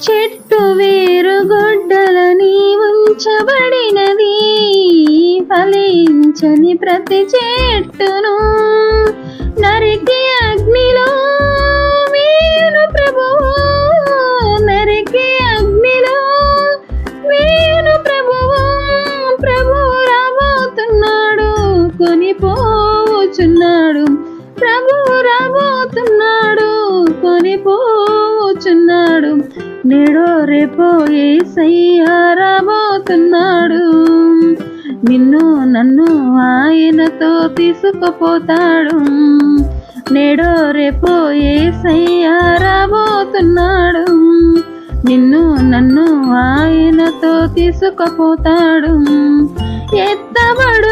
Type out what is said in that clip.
చెట్టు వేరు గొడ్డలని ఉంచబడినది ఫలించని ప్రతి చెట్టును నరికి అగ్నిలో మీరు ప్రభువు. నరికి అగ్నిలో మీరు ప్రభువు. ప్రభువు రాబోతున్నాడు కొనిపోచున్నాడు. ప్రభువు రాబోతున్నాడు కొనిపోచున్నాడు. నేడో రేపో ఏసయ్యా రాబోతున్నాడు. నిన్ను నన్ను ఆయనతో తీసుకుపోతాడు. నేడో రేపో ఏసయ్యా రాబోతున్నాడు. నిన్ను నన్ను ఆయనతో తీసుకుపోతాడు. ఎత్తబడు